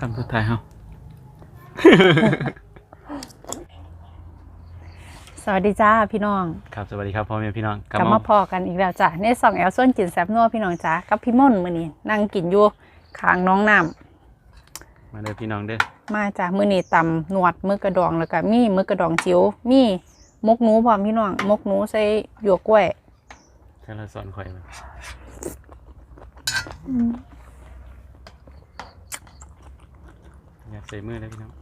คำสุดท้ายเฮาสวัสดีจ้าพี่น้องครับสวัสดีครับพ่อแม่พี่น้องกลับมาพอกันอีกแล้วจ้ะในสองแอลส่วนกินแซบนัวพี่น้องจ้ากับพี่ม่นมื้อนี้นั่งกินอยู่ข้างน้องน้ำมาเด้อพี่น้องเด้อมาจ้ะมื้อนี้ตำหนวดมือกระดองแล้วก็มีมือกระดองจิ๋วมีมกหนูพร้อมพี่น้องมกหนูใส่หยวกกล้วยแค่เราสอนข่อยมัน อยากใส่มือเลยพี่น้อง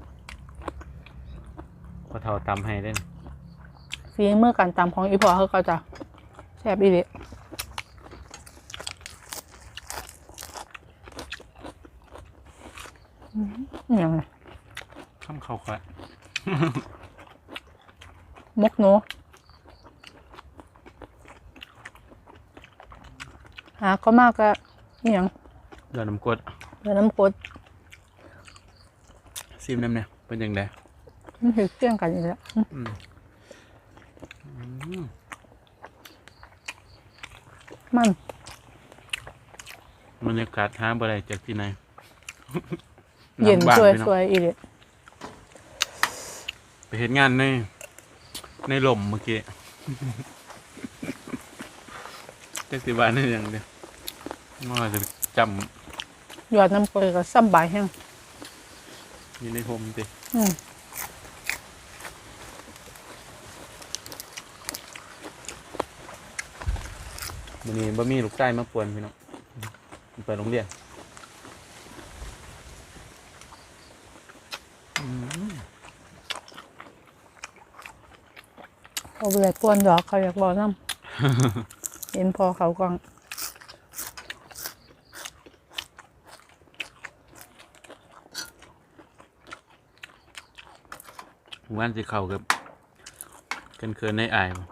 พอเท่าตำให้เด้อฝีมือการตำของอีพ่อเขาก็จะแซ่บอีหลีอืมอหย่างไรข้ามเขาข่อยมกหนูหาก็มากก็อหย่างเดือดน้ำกรดเดือน้ำกรด ซิมน้ำเนี่ยเป็นยังไงมันถือเครื่องกันอีกแล้วอืมอืมอืมมันบรรยากาศหาบ่ได้จากที่ไหนเย็นหลังบ้าสวยพี่น้องสวยอีหลีไปเห็นงานใน ในลมเมื่อกี้จักสิบานี่ยังเดียวมาจะจหยอดน้ำกรดก็ซ้ำใบายแห้งำ อยู่ในโฮมติอืมมันนี้บ่มีลูกใต้มาปวนพี่น้องมันไปโรงเรียนเอาไปเลยกวนดอกเขาอยากบอกน้ำ เห็นพอเขากอง ว่านสิเข้ากับกันเคินในอายบ่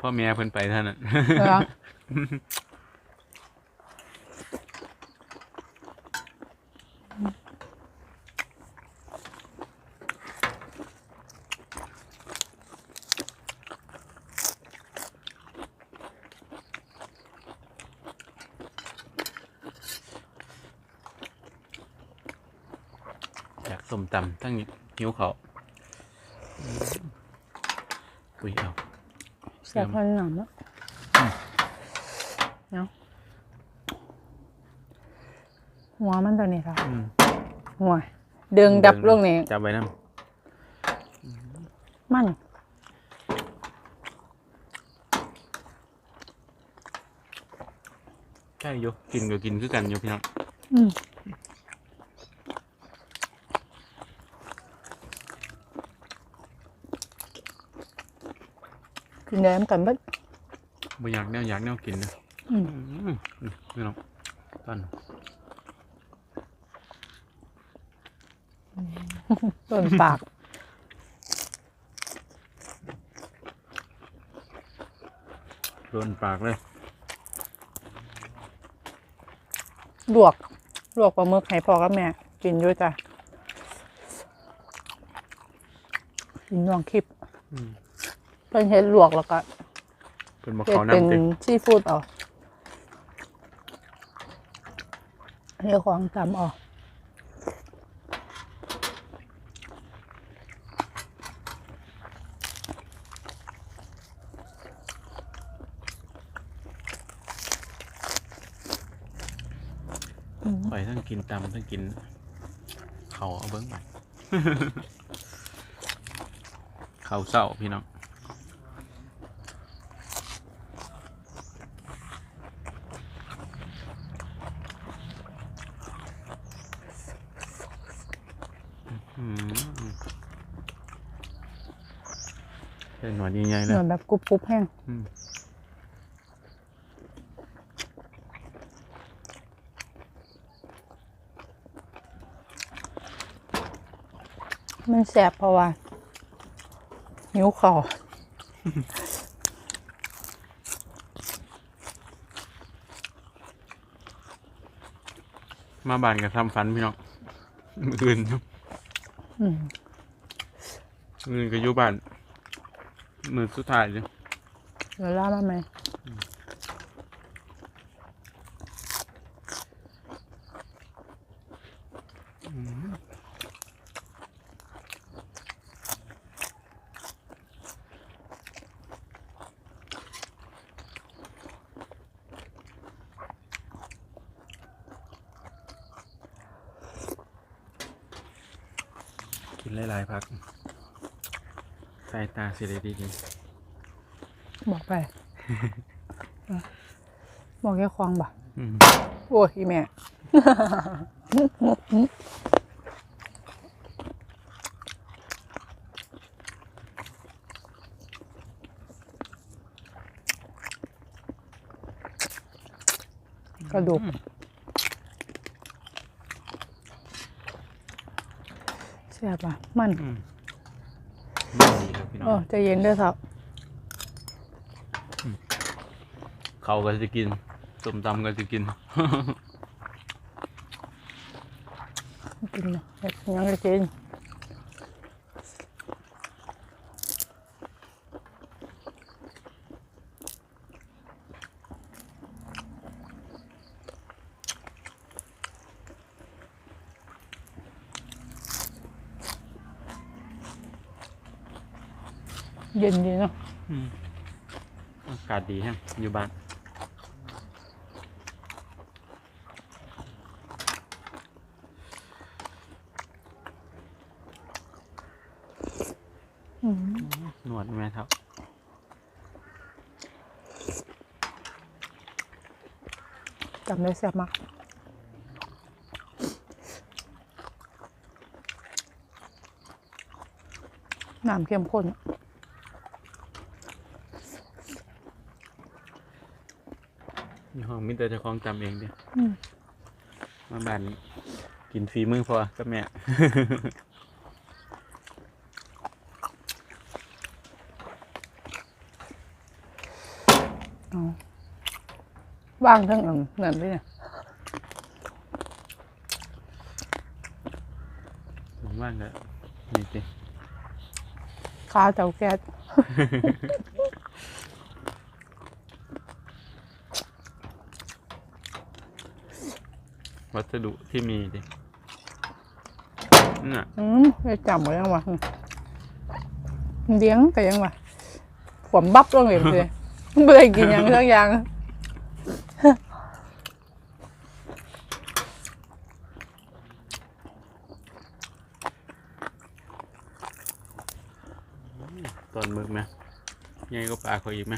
พ่อแม่เพิ่นไปเท่านั้นแล้วอยากส้มตำทั้งหิวเขาว อืมอุ้ยเอาแซ่บพันหนำแล้วเนาะหัวมันตัวนี้ค่ะอืมหัวดึงดับลงนี่จับไว้นำมันใช่อยู่กินก็กินคือกันอยู่พี่น้องอืม กินได้เหมือนกันเบัดบ่อยากแนวอยากแนวกินนะอืมอืมนี่พี่น้องตอนต้นปาก โดนปากเลยลวก ลวกปลาหมึกให้พ่อกับแม่ กินด้วยจ้ะกินลองคลิป อืมเพิ่นเฮ็ดลวกแล้วก็เป็นบ่เฮ็ดเขาเป็นน้ำติซีฟู้ดเออกเรียกของตำเออกไปทั้งกินตำทั้งกิน เขาเอาเบิ้งไป เขาเศร้าพี่น้อง อืม เป็นหนวดใหญ่ๆเหเลยมือนแบบกรุบกรุบๆแห้งอืม มันแสบเพราะว่าหิวคอมาบ้านกับทำฟันพี่น้องมืออื่นครับอืม มืออื่นก็อยู่บ้าน เหมือนสุดท้ายเลยเดี๋ยวล่ามาไหมกินหลายๆพัก สายตาสิได้ดีบอกไป บอกแค่ควางบ่ๆอืมโอ้ยอีแม่กระดูกแซ่บอะมันอืมดี ครับพี่น้เออองใจเย็นเด้วยครับเขาก็จะกินส้มตำก็จะกิน กินเนาะยังจะกิน ย็นดีเนาะอืมอากาศดีแฮะอยู่บ้านอืมนวดแม่ครับจำได้แซ่บมากน้ำเข้มข้นอยู่ ห้องมิแต่เจะคล้าของจำเองดิอืม มาบ้านกินฝีมือพอกับแม่ เอาว่างทั้งอันนั่นเลยเนี่ยผมว่างก็นี่สิข้าวเตาแก๊ส วัสดุที่มีดิน่ะอืมไม่จำไว้ยังวะอืมเลี้ยงแต่ยังวะผมบับลงเลยเลยไม่ได้กินหยังสักอย่างตอนมึกไหมยังไงก็ปลาเขาอีกไหม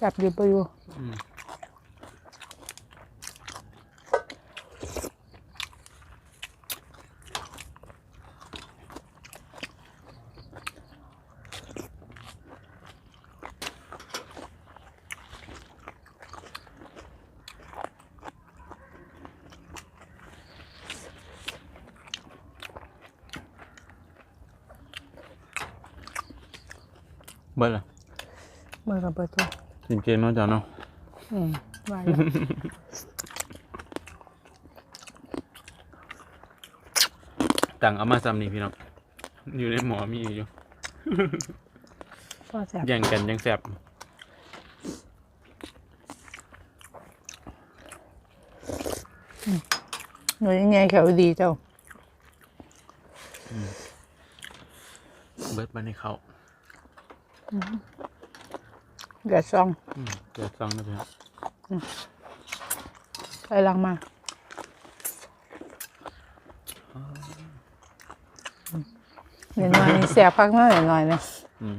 แซ่บอยู่ไปอยู่อืมเบิดละเมื่อกับเปิดตัว กินเกมเนาะจ้าเนาะอืมว่าอยู่ต่างเอามาซ้ำนี่พี่น้อง อยู่ในหมอมีอยู่ก็แซ่บแย่งกันยังแสบหน่วยยังไงแขวดีเจ้า เบิดมาในเขา เดือดซองอืมเกิดซองนะพี่น้องไปลังมาเดี๋ยวหน่อยนี่แซ่บพักมากเดี๋ยวหน่อยเนี่ยอืม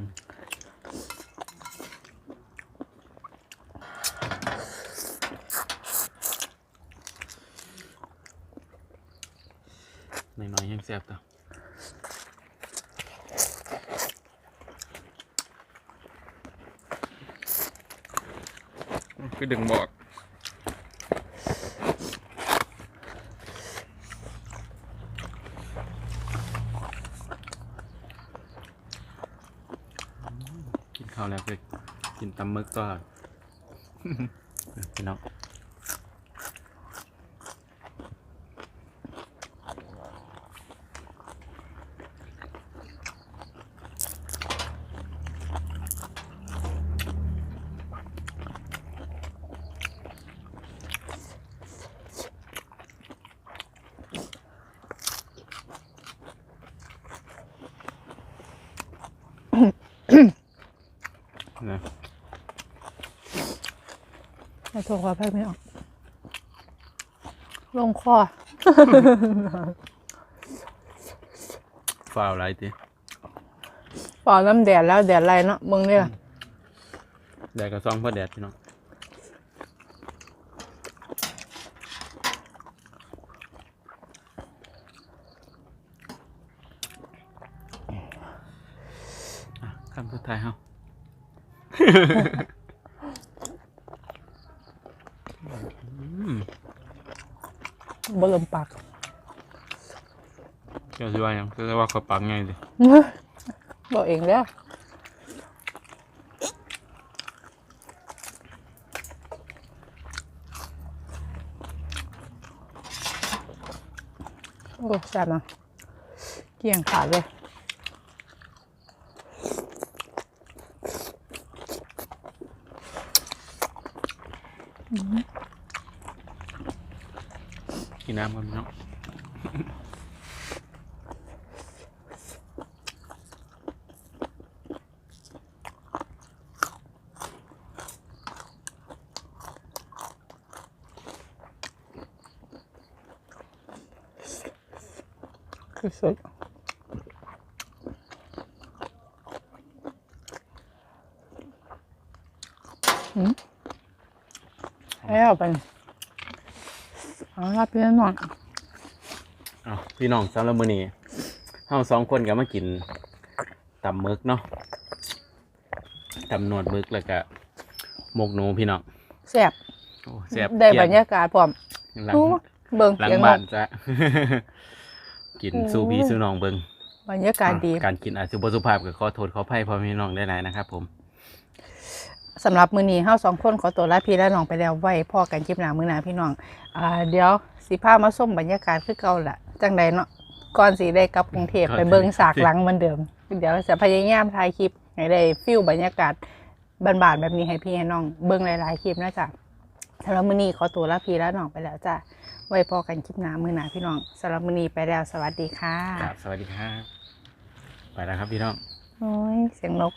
หน่อยๆยังแสบต่อ คือดึงบอกกินข้าวแล้วก็กินตำมึกต่อพี่น้อง โทรขอแพ้ไม่ออก ลงคอฝ้าวไรติปอน้ำแดดแล้วแดดไรเนาะมึงเนี่ยแดดกับซองพ่อแดดพี่น้องอะคำสุดท้ายเฮา อืม บ่ลมปากเจ้าสิว่าหยังก็ว่าเขาปังไงดิบอกเองแล้วโอ้แซ่บนะเกลี่ยงขาดเลย กินน้ำกันพี่น้องคือสดหืมแล้วไป เอาลาบเพี้ยนหน่อยเอาพี่น้องสำหรับมื้อนี้เฮาสองคนก็มากินตำหมึกเนาะตำหนวดหมึกแล้วก็หมกหนูพี่น้องแซ่บโอ้แซ่บได้เกลี้บยรงรยากาศพร้อมหลังโอ้เบิ่งหลังเสียงนบ้านกจ้ะกินสู้พี่สู้น้องเบิ่งบรรยากาศดีการกินอาจจะบ่สุภาพก็ขอโทษขออภัยพ่อแม่พี่น้องได้หลายนะครับผม สำหรับมื้อนี้เฮาสองคนขอตัวลาพี่และน้องไปแล้วไว้พ่อกันคลิปหน้ามื้อหน้าพี่น้องอ่าเดี๋ยวสิพามาส้มบรรยากาศคือเก่าล่ะจังใดเนาะก่อนสิได้กลับกรุงเทพไปเบิ่งสากหลังเหมือนเดิม เดี๋ยวจะพยายามถ่ายคลิปให้ได้ฟิลบรรยากาศบานๆแบบนี้ให้พี่ให้น้องเบิ่งหลายๆคลิปนะจ๊ะสำหรับมื้อนี้ขอตัวลาพี่และน้องไปแล้วจ้ะไว้พอกันคลิปหน้ามื้อหน้าพี่น้องสำหรับมื้อนี้ไปแล้วสวัสดีค่ะครับสวัสดีครับไปแล้วครับพี่น้องโอ้ยเสียงนก